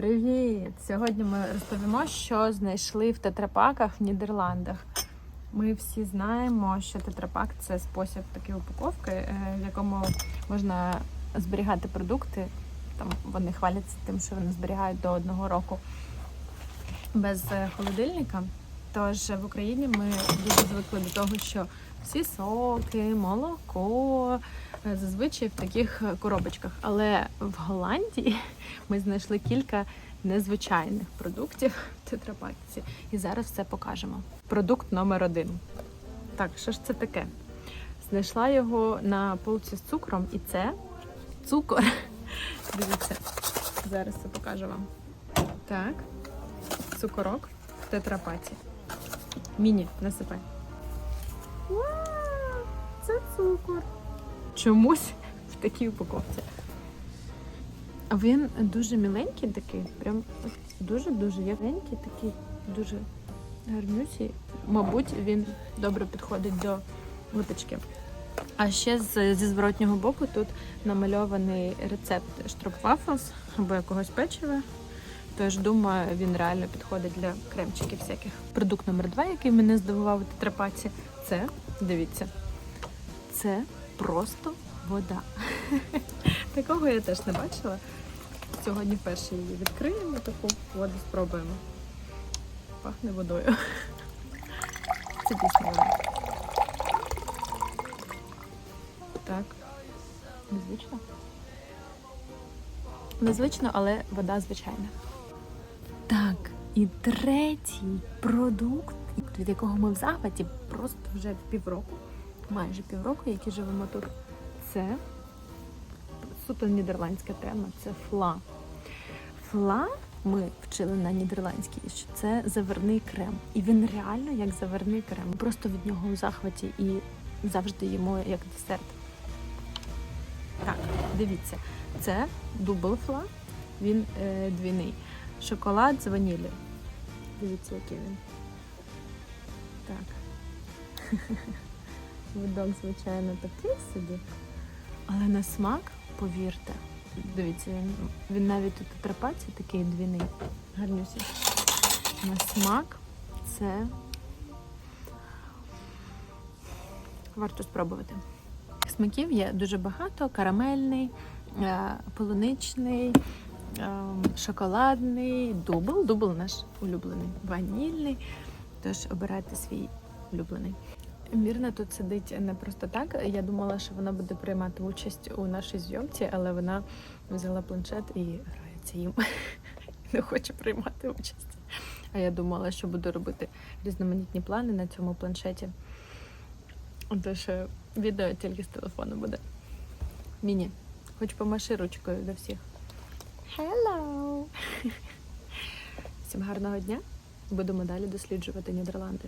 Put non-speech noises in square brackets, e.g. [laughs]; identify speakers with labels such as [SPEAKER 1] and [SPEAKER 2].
[SPEAKER 1] Привіт! Сьогодні ми розповімо, що знайшли в тетрапаках в Нідерландах. Ми всі знаємо, що тетрапак це спосіб такої упаковки, е, в якому можна зберігати продукти. Там вони хваляться тим, що вони зберігають до одного року без е, холодильника. Тож в Україні ми дуже звикли до того, що всі соки, молоко е, зазвичай в таких коробочках. Але в Голландії [laughs] ми знайшли кілька незвичайних продуктів в тетрапаці. І зараз все покажемо. Продукт номер один. Так, що ж це таке? Знайшла його на полці з цукром, і це цукор. [laughs] Дивіться, зараз це покажу вам. Так, цукорок в тетрапаці. Міні, насипай. Вау, це цукор. Чомусь в такій упаковці. А він дуже міленький такий, прям дуже-дуже яленький, такий дуже гарнюсій. Мабуть, він добре підходить до випічки. А ще з, зі зворотнього боку тут намальований рецепт штропвафлс або якогось печива. Тож, думаю, він реально підходить для кремчиків всяких. Продукт номер два, який мене здивував у тетрапаці, це, дивіться, це просто вода. [laughs] Такого я теж не бачила. Сьогодні вперше її відкриємо, таку воду спробуємо. Пахне водою. [laughs] Це дійсно вода. Так. Незвично. Незвично, але вода звичайна. Так, і третій продукт, від якого ми в захваті просто вже півроку, майже півроку, які живемо тут. Це суто нідерландська тема, це фла. Фла ми вчили на нідерландській, що це заварний крем. І він реально як заварний крем. Просто від нього у захваті і завжди їмо як десерт. Так, дивіться, це дубл фла, він е, двійний. Шоколад з ваніллю. Дивіться, який він. Так. Видок, звичайно, такий собі. Але на смак, повірте, дивіться, він, він навіть у тетрапаці такий двійний. Гарнюсі. На смак це варто спробувати. Смаків є дуже багато: карамельний, е, полуничний, ем, шоколадний, дубл. Дубл наш улюблений, ванільний. Тож обирайте свій улюблений. Мірна тут сидить не просто так. Я думала, що вона буде приймати участь у нашій зйомці, але вона взяла планшет і грається їм. [laughs] Не хоче приймати участь. А я думала, що буду робити різноманітні плани на цьому планшеті. Тож е, відео тільки з телефону буде. Міні, хоч помаши ручкою до всіх. Hello! Всім гарного дня! Будемо далі досліджувати Нідерланди.